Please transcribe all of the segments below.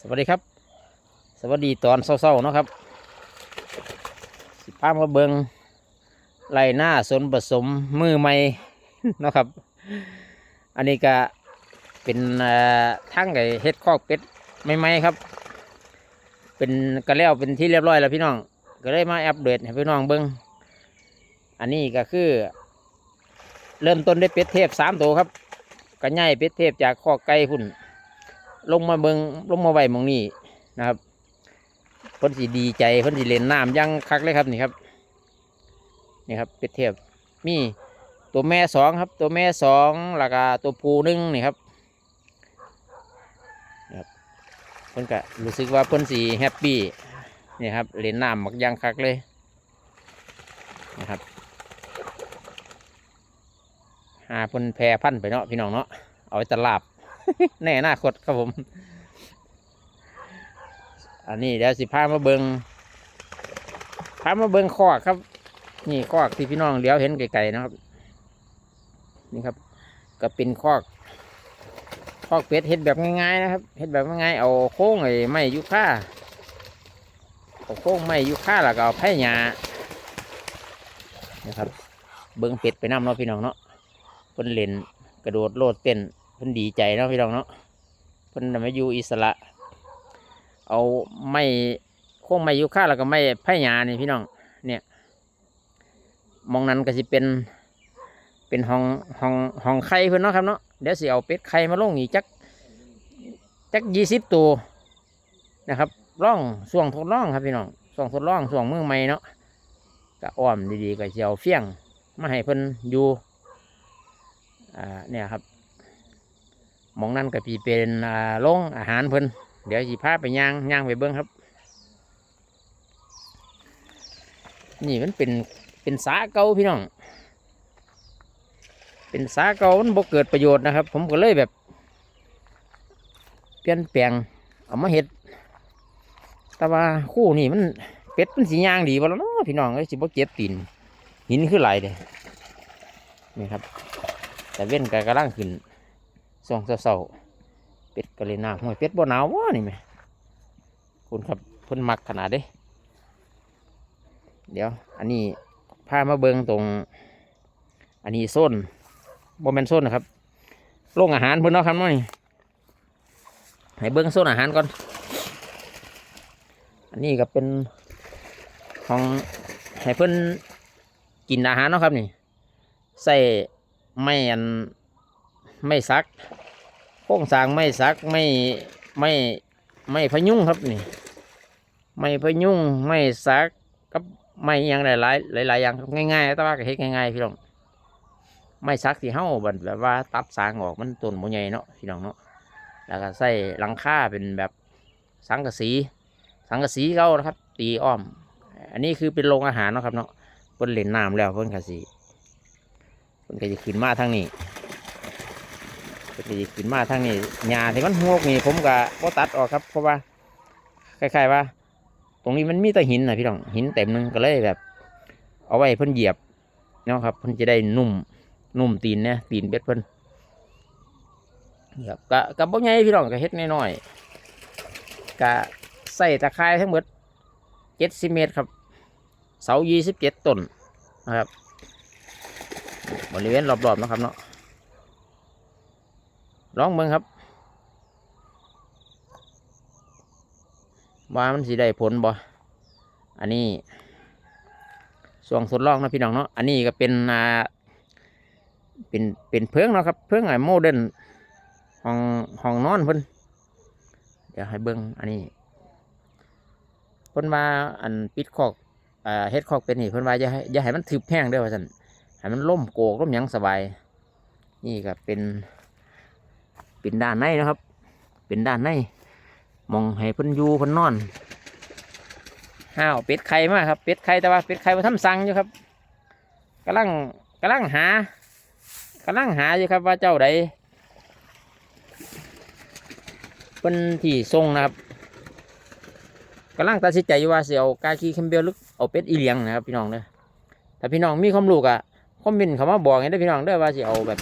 สวัสดีครับ สวัสดีตอนเศร้าๆเนาะครับ สิพามาเบิงไรหน้าสนผสมมือใหม่เนาะครับ อันนี้ก็เป็นทั้งไก่เฮ็ดคอกเป็ดใหม่ๆครับ เป็นกระแล้วเป็นที่เรียบร้อยแล้วพี่น้อง ก็เลยมาอัปเดตให้พี่น้องเบิงอันนี้ก็คือ เริ่มต้นด้วยเป็ดเทพสามตัวครับกระไงเป็ดเทพจากคอกไก่พุ่น ลงมาเบิงลงมาไว้มองนี้นะครับเพิ่นสิดีใจเพิ่นสิเล่นน้ำยังคักเลยครับนี่ครับนี่ครับเป็ดเทพมีตัวแม่สองครับ ตัวแม่สองแล้วก็ตัวผู้หนึ่งนี่ครับนี่ครับเพิ่นก็รู้สึกว่าเพิ่นสีแฮปปี้นี่ครับเล่นน้ำมักยังคักเลยนะครับหาเพิ่นแพร่พันไปเนาะพี่น้องเนาะเอาไว้ตลาบ ในอนาคตครับผม อันนี้เดี๋ยวสิพามาเบิงพามาเบิงคอกครับ นี่คอกที่พี่น้องเดี๋ยวเห็นไกลๆนะครับ นี่ครับ ก็เป็นคอกคอกเป็ดเห็ดแบบง่ายๆนะครับเห็ดแบบง่ายๆเอาโค้งไอ้ไม้ยุค่าเอาโค้งไม้ยุค่าแล้วก็เอาไผ่หญ้านะครับ เบิ้งเป็ดไปน้ำเนาะพี่น้องเนาะเพิ่นเล่นกระโดดโลดเต้น เพิ่นดีใจเนาะพี่น้องเนาะเพิ่นมาอยู่อิสระ เอาไม้โค้งไม้ยูคาแล้วก็ไม้ไผ่หญ้านี่พี่น้อง เนี่ยมองนั้นก็สิเป็น เป็นห้องห้องห้องไข่เพิ่นเนาะครับเนาะเดี๋ยวสิเอาเป็ดไข่มาลงอีกจักจักยี่สิบตัวนะครับร่องส่วงทดลองครับพี่น้องส่วงทดลองส่วงเมือใหม่เนาะก็อ้อมดีๆก็สิเอาเฟี้ยงมาให้เพิ่นอยู่อ่าเนี่ยครับ มองนั่นก็ปีเป็นอ่าโรงอาหารเพิ่นเดี๋ยวสิพาไปย่างย่างไปเบิ้งครับ นี่มันเป็นเป็นสาเก่าพี่น้อง เป็นสาเก่ามันบ่เกิดประโยชน์นะครับ ผมก็เลยแบบ เปลี่ยนแปลงเอามาเห็ด แต่ว่าคู่นี่มันเป็ดมันสีย่างดีบ่แล้วเนาะพี่น้องเอ้ยสิบ่เจ็บตีนหินคือไหลเด้นี่ครับ แต่เว้นก็กำลังขึ้น สองเศร้าเป็ดกะเลยน้ำห้วยเป็ดบ่หนาววะนี่ไหมคุณครับเพิ่นมักขนาดเด้ เดี๋ยว อันนี้พามาเบิงตรง อันนี้โซนบ่แมนโซนนะครับโรงอาหารเพิ่นเนาะครับนาะนี่ให้เบิงโซนอาหารก่อน อันนี้ก็เป็นห้องให้เพิ่นกินอาหารเนาะครับนี่ ใส่ไม้อัน ไม่ซักโค้งสางไม่ซักไม่ไม่ไม่พยุงครับนี่ ไม่พยุงไม่ซักกับไม่ยังหลายหลายหลายอย่างครับง่ายๆแต่ว่าก็เฮ็ดง่ายๆพี่น้องไม่ซักที่เฮาบัดแบบว่าตัดสางออกมันต้นบ่ใหญ่เนาะพี่น้องเนาะแล้วก็ใส่หลังคาเป็นแบบสังกะสี สังกะสีเขานะครับ ตีอ้อม อันนี้คือเป็นโรงอาหารเนาะครับเนาะเพิ่นเล่นน้ำแล้วเพิ่นก็สิเพิ่นก็จะขึ้นมาทางนี้ ก็จะขึ้นมาทางนี้หญ้าที่มันหกนี่ผมก็บ่ตัดออกครับ เพราะว่าคล้ายๆว่า ตรงนี้มันมีแต่หินนะพี่น้องหินเต็มหนึงก็เลยแบบ เอาไว้เพิ่นเหยียบเนาะครับเพิ่นจะได้นุ่มนุ่มตีนเนี่ยตีนเป็ดเพิ่นครับก็ก็บ่ใหญ่พี่น้องก็เฮ็ดน้อยๆก็ใส่ตะไคร้ทั้งหมด70เมตรครับ เสา27ต้นนะครับบริเวณรอบๆนะครับเนาะ ลองเบิ่งครับ ว่ามันสิได้ผลบ่อันนี้ส่วงทดลองนะพี่น้องเนาะอันนี้ก็เป็นอ่าเป็นเป็นเพิงเนาะครับเพิงไอ้โมเดิร์นห้องห้องนอนเพิ่นเดี๋ยวให้เบิ่งอันนี้เพิ่นว่าอันปิดคอกอ่าเฮ็ดคอกเป็นนี่เพิ่นว่าอย่าให้อย่าให้มันทึบแห้งเด้อว่าซั่นให้มันล่มโกกล่มหยังสบาย นี่ก็เป็น เป็นด้านในนะครับ เป็นด้านในมองให้เพิ่นอยู่เพิ่นนอนห้าวเป็ดไข่มาครับเป็ดไข่แต่ว่าเป็ดไข่มาทำสั่งอยู่ครับกำลังกำลังหากำลังหาอยู่ครับว่าเจ้าใดเพิ่นที่ทรงนะครับกำลังตัดสินใจว่าเสิเอากาคีแคมเบลหรือเอาเป็ดอีเหลียงนะครับพี่น้องเด้อถ้าพี่น้องมีความรู้ก็คอมเมนต์เขามาบอกให้ได้พี่น้องเด้อว่าเสิเอาแบบ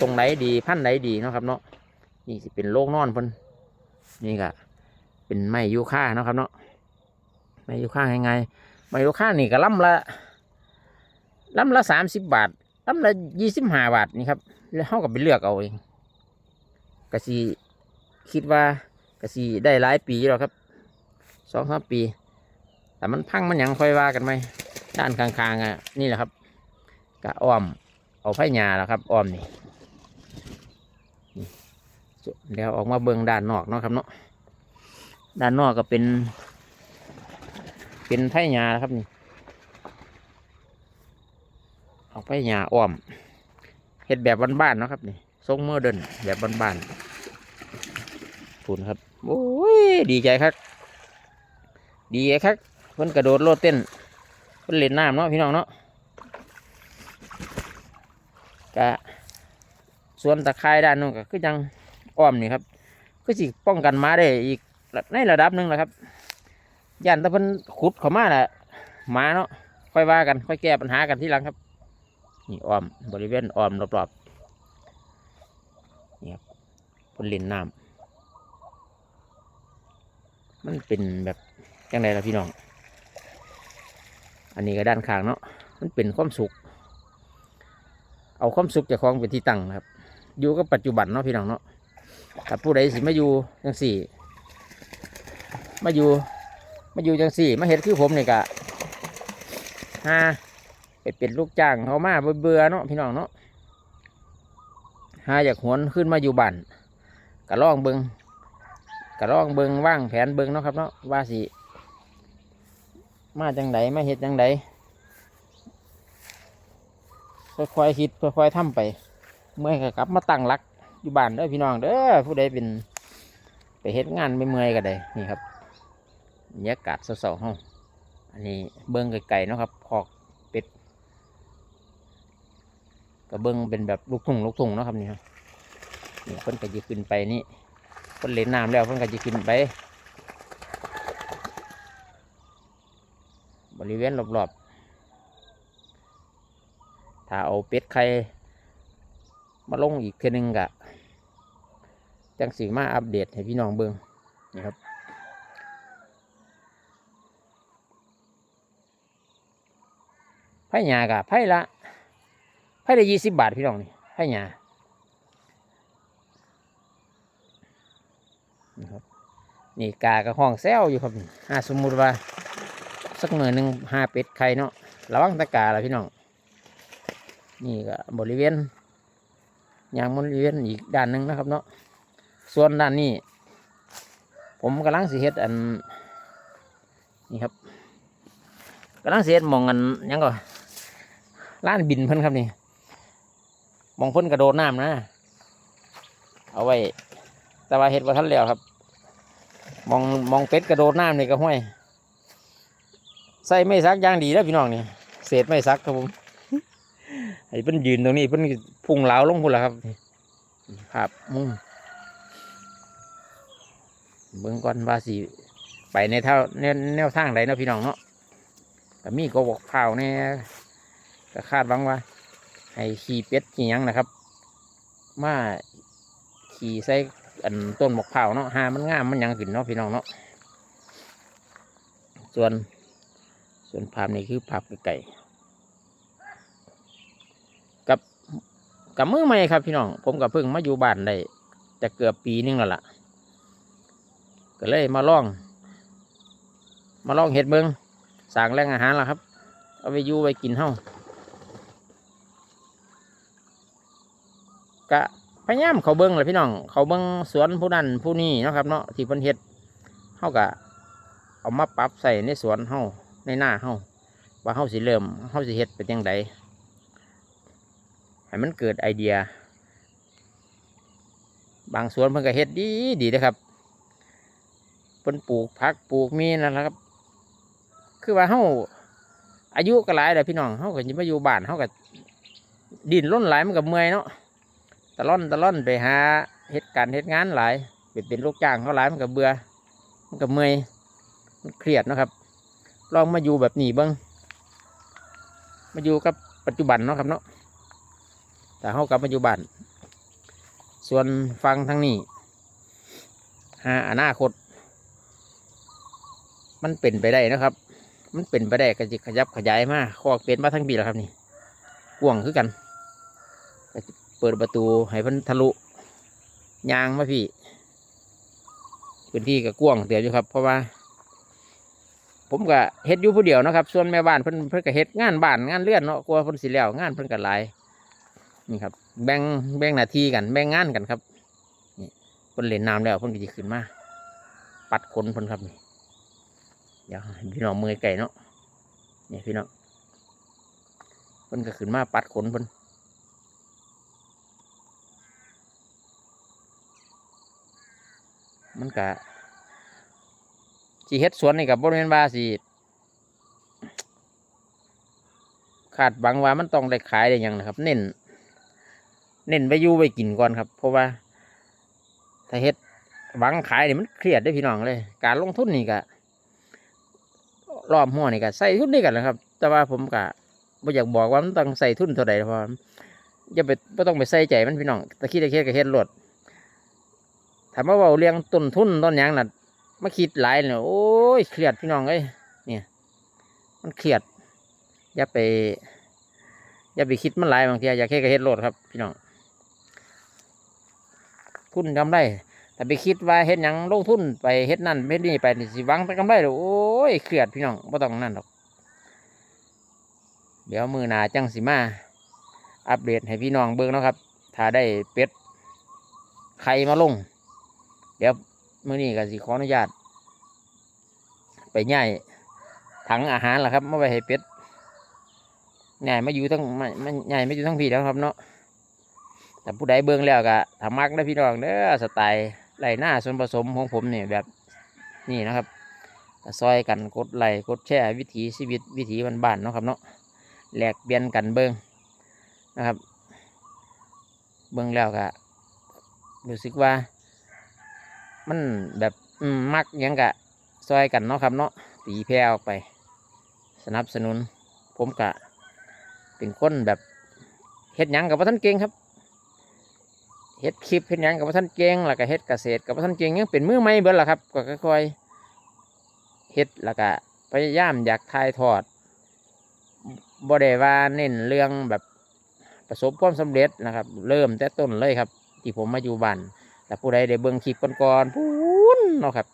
ตรงไหนดีพันไหนดีนะครับเนาะ นี่สิเป็นโลกนอนพ่นนี่ก็เป็นไม้ยูค่าเนาะครับเนาะไม้ยูค่ายังไงไม้ยูค่านี่ก็ลำละลำละสามสิบบาทลำละยี่สิบห้าบาทนี่ครับแล้วเขาก็ไปเลือกเอาเองกะสีคิดว่ากะสีได้หลายปีแล้วครับสองสามปี แต่มันพังมันยังค่อยว่ากันไหมด้านข้างๆอะนี่แหละครับกะอ้อมเอาไผ่หญ้าแล้วครับอ้อมนี่ เดี๋ยวออกมาเบิ่งด้านนอกเนาะครับเนาะด้านนอกก็เป็น เป็นไผ่หญ้าแล้วครับนี่เอาไผ่หญ้าอ้อมเฮ็ดแบบบ้านๆเนาะครับนี่ทรงโมเดินแบบบ้านๆฝุ่นครับโอ้ยดีใจครับ ดีใจครับเพิ่นกระโดดโลดเต้นเพิ่นเล่นน้ำเนาะพี่น้องเนาะกะส่วนตะไคร้ด้านนู้นก็คือยัง อ้อมนี่ครับคือสิป้องกันมาได้อีกในระดับหนึ่งแหละครับย่านตะเพิ่นขุดเขามาแหละมาเนาะค่อยว่ากันค่อยแก้ปัญหากันที่หลังครับ นี่อ้อมบริเวณอ้อมรอบๆนี่ครับเพิ่นเล่นน้ำมันเป็นแบบยังไงล่ะพี่น้อง อันนี้ก็ด้านข้างเนาะมันเป็นความสุข เอาความสุขจากของเป็นที่ตั้งนะครับ อยู่กับปัจจุบันเนาะพี่น้องเนาะ ถ้าผู้ใดสิมาอยู่จังสี่ มาอยู่ มาอยู่จังสี่ มาเห็ดคือผมนี่กะฮาไปเป็นลูกจ้างเขามาเบื่อเนาะพี่น้องเนาะหาอยากหวนขึ้นมาอยู่บ้านกะล่องเบิงกะล่องเบิงว่างแผนเบิงเนาะครับเนาะว่าสิมาจังไดมาเห็ดจังไดค่อยๆคิดค่อยๆทำไป เมื่อกลับมาตั้งหลัก อยู่บ้านเด้อพี่น้องเด้อผู้ใดเป็น ไปเฮ็ดงานไม่เมื่อยก็ได้นี่ครับบรรยากาศเศร้าๆห้องอันนี้เบิ้งไกลๆเนาะครับคอกเป็ดก็เบิ้งเป็นแบบลูกทุ่งลูกทุ่งเนาะครับนี่ครับนี่เพิ่นก็จะขึ้นไปนี่เพิ่นเล่นน้ำแล้วเพิ่นก็จะขึ้นไปบริเวณรอบๆ ถ้าเอาเป็ดไข่มาลงอีกเทีนึงกะ จังสีมาอัปเดตให้พี่น้องเบิงนี่ครับไผ่หยากะไผ่ละไผ่ละยี่สิบบาทพี่น้องนี่ไผ่หยานี่ครับนี่กากระห้องแซวอยู่ครับอ่าสมมุติว่า สักหน่อยหนึ่งห้าเป็ดไข่เนาะระวังตะกาละพี่น้อง นี่ก็บริเวณยางบริเวณอีกด้านหนึ่งนะครับเนาะ ส่วนด้านนี้ ผมกำลังสิเฮ็ดอัน นี่ครับกำลังสิเฮ็ดมองอันยังก็ล้านบินเพิ่นครับนี่มองเพิ่นกระโดดน้ำนะ เอาไว้ แต่ว่าเฮ็ดว่าทันแล้วครับ มองมองเป็ดกระโดดน้ำนี่ก็ห้วย ใส่ไม่ซักย่างดีแล้วพี่น้องนี่เศษไม่ซักครับผมไอ้เพิ่นยืนตรงนี้เพิ่นพุ่งเหลาลงพุ่นละครับ ครับมุ่ง เบิ่งก่อนว่าสิไปในเท่าแนวแนวทางใดเนาะพี่น้องเนาะก็มีก็บอกเผาเนี่ยก็คาดหวังว่า ให้ขี่เป็ดขี่ยังนะครับ มาขี่ใส่อันต้นหมกเผาวเนาะหามันงามมันยังขึ้นเนาะพี่น้องเนาะส่วนส่วนภาพนี้คือภาพไก่กับกับมือใหม่ครับพี่น้อง ผมกับเพิ่งมาอยู่บ้านได้จะเกือบปีนึงแล้วล่ะ ก็เลยมาล่อง มาล่องเห็ดเบิงสั่งแรงอาหารล่ะครับ เอาไปยู่ไปกินเฮ้ากะพยายามเขาเบิงเลยพี่น้อง เขาเบิงสวนผู้นั้นผู้นี้นะครับเนาะที่เพิ่นเฮ็ดเฮากะเอามาปรับใส่ในสวนเฮาในหน้าเฮาว่าเฮาสิเริ่มเฮาสิเฮ็ดเป็นยังไงให้มันเกิดไอเดีย บางสวนเพิ่นก็เฮ็ดดีดีนะครับ เพิ่นปลูกผักปลูกมีนั่นแหละครับ คือว่าเฮาอายุก็หลายแล้วพี่น้องเฮาก็สิมาอยู่บ้านเฮาก็ดินล้นหลายมันก็เมื่อยเนาะตะล่อนตะล่อนไปหาเฮ็ดการณ์เฮ็ดงานหลายไปเป็นลูกจ้างเขาหลายมันก็เบื่อมันก็เมื่อยมันเครียดนะครับ ลองมาอยู่แบบนี้บ้างมาอยู่กับปัจจุบันเนาะครับเนาะแต่เขากับปัจจุบันส่วนฟังทางนี้หาอนาคต มันเป็นไปได้นะครับ มันเป็นไปได้ก็จะขยับขยายมาคอกเป็นมาทั้งปีแล้วครับนี่กว้างคือกันเปิดประตูให้เพิ่นทะลุยางมาพี่พื้นที่ก็กว้างเตียวอยู่ครับ เพราะว่า ผมก็เฮ็ดอยู่ผู้เดียวนะครับ ส่วนแม่บ้านเพิ่นเพิ่นก็เฮ็ดงานบ้านงานเรือนเนาะกลัวเพิ่นสิแล้วงานเพิ่นก็หลายนี่ครับ แบ่งแบ่งหน้าที่กัน แบ่งงานกันครับนี่เพิ่นเล่นน้ำแล้วเพิ่นก็สิขึ้นมาปัดขนเพิ่นครับนี่ เดี๋ยวพี่น้องมือไก่เนาะเนี่ยพี่น้องเพิ่นก็ขึ้นมาปัดขนเพิ่นมันก็สิเฮ็ดสวนนี่กับบริเวณว่าสิคาดหวังว่ามันต้องได้ขายได้ยังนะครับ เน้นเน้นไปยู่ไปกินก่อนครับ เพราะว่าถ้าเฮ็ดหวังขายนี่มันเครียดได้พี่น้องเลย การลงทุนนี่ก็ รอบหัวนี่ก็ใส่ทุนด้วยกันนะครับ แต่ว่าผมก็บ่อยากบอกว่ามันต้องใส่ทุนเท่าใดเพราะอย่าไปบ่ต้องไปใส่ใจมันพี่น้องตะคิดตะเคียดก็เฮ็ดรถถามว่าเว้าเรื่องต้นทุนต้นยังน่ะมาคิดหลายเนี่ยโอ้ยเครียดพี่น้องเอ้ยเนี่ยมันเครียด อย่าไป อย่าไปคิดมันหลายบางทีอยากเฮ็ดก็เฮ็ดรถครับ พี่น้องทุนกำไร แต่ไปคิดว่าเฮ็ดหยังลงทุนไปเฮ็ดนั่นเฮ็ดนี่ไปนี่สิหวังแต่กำไรเลยโอ้ยเครียดพี่น้องบ่ต้องนั่นหรอก เดี๋ยวมือหนาจังสิมา อัปเดตให้พี่น้องเบิ่งเนาะครับ ถ้าได้เป็ดไข่มาลง เดี๋ยวมื้อนี้ก็สิขออนุญาต ไปย่ายถังอาหารล่ะครับมาไว้ให้เป็ดย่ายมาอยู่ทั้งไม่ไม่ย่ายมาอยู่ทั้งพี่แล้วครับเนาะแต่ผู้ใดเบิ่งแล้วก็ถ้ามักนะพี่น้องเด้อสไตล์ ไรหน้าส่วนผสมของผมเนี่ยแบบนี่นะครับซอยกันกดไหลกดแชร์วิถีชีวิตวิถีบ้านๆเนาะครับเนาะแหลกเปลี่ยนกันเบิ้งนะครับ เบิ้งแล้วก็รู้สึกว่า มันแบบมมักยังกะซอยกันเนาะครับเนาะตีแพร่ออกไป สนับสนุน ผมกะเป็นคนแบบเฮ็ดยังกับพ่ท่านเก่งครับ เฮ็ดคลิปเฮ็ดหยังกับพ่ท่านเก่งแล้วก็เฮ็ดเกษตรกับพ่ท่านเก่งยังเป็นมือไม่เบิดล่ะครับก็ค่อยๆเฮ็ดแล้วก็พยายามอยากถ่ายทอดบ่ได้ว่าเน้นเรื่องแบบประสบความสำเร็จนะครับ เริ่มแต่ต้นเลยครับ ที่ผมมาอยู่บ้านแต่ผู้ใดได้เบิ่งคลิปก่อนๆพูนเนาะครับ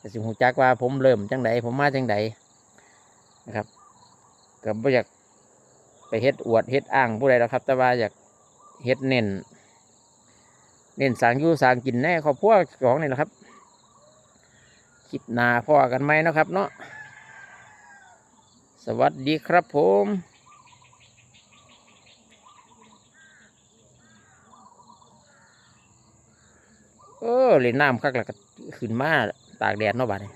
ก็สิหูจักว่าผมเริ่มจังใดผมมาจังใดนะครับก็บ่อยากไปเฮ็ดอวดเฮ็ดอ้างผู้ใดหรอกครับ แต่ว่าอยากเฮ็ดเน้น เน้นสางอยู่สางกินแน่ครอบครัวของนี่แหละครับคลิปหน้าพ่อกันไหมนะครับ เนาะสวัสดีครับผมเออเล่นน้ำคักแล้วก็ขึ้นมาตากแดดเนาะบัดนี้